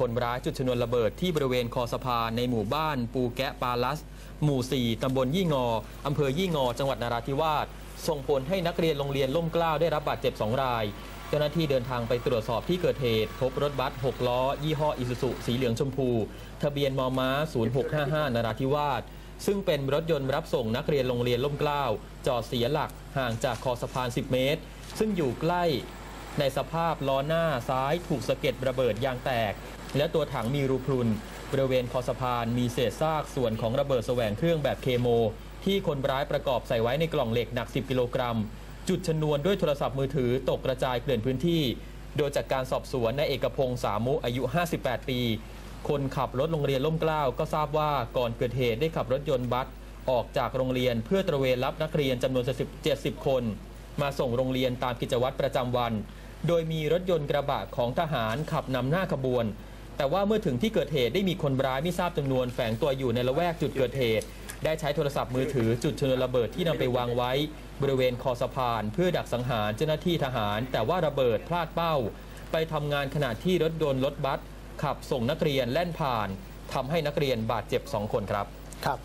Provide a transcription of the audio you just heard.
คนร้ายจุดชนวนระเบิดที่บริเวณคอสะพานในหมู่บ้าน ปูแกะปาลัส หมู่ 4 ตำบลยี่งอ อำเภอยี่งอ จังหวัดนราธิวาส ส่งผลให้นักเรียนโรงเรียนล่มเกล้าได้รับบาดเจ็บ 2 ราย เจ้าหน้าที่เดินทางไปตรวจสอบที่เกิดเหตุ พบรถบัส 6 ล้อ ยี่ห้ออิซูซุสีเหลืองชมพู ทะเบียนมอม้า 0655 นราธิวาส ซึ่งเป็นรถยนต์รับส่งนักเรียนโรงเรียนล่มเกล้า จอดเสียหลักห่างจากคอสะพาน 10 เมตร ซึ่งอยู่ใกล้ ในสภาพล้อหน้าซ้ายถูกสะเก็ดระเบิดยางแตก และตัวถังมีรูพรุน บริเวณคอสะพานมีเศษซากส่วนของระเบิดแสวงเครื่องแบบเคโม ที่คนร้ายประกอบใส่ไว้ในกล่องเหล็กหนัก 10 กิโลกรัม จุดชนวนด้วยโทรศัพท์มือถือตกกระจายเกลื่อนพื้นที่ โดยจากการสอบสวนนายเอกพงษ์สามุอายุ 58 ปี คนขับรถโรงเรียนล่มเกล้าก็ทราบว่าก่อนเกิดเหตุได้ขับรถยนต์บัสออกจากโรงเรียนเพื่อตระเวนรับนักเรียนจำนวน70คน มาส่งโรงเรียนตามกิจวัตรประจำวัน โดยมีรถยนต์กระบะของทหารขับนำหน้าขบวน แต่ว่าเมื่อถึงที่เกิดเหตุได้มีคนร้ายไม่ทราบจำนวนแฝงตัวอยู่ในละแวกจุดเกิดเหตุ ได้ใช้โทรศัพท์มือถือจุดชนวนระเบิดที่นำไปวางไว้ บริเวณคอสะพาน เพื่อดักสังหารเจ้าหน้าที่ทหาร แต่ว่าระเบิดพลาดเป้า ไปทำงานขณะที่รถยนต์รถบัสขับส่งนักเรียนแล่นผ่านทำให้นักเรียนบาดเจ็บสองคนครับ ครับ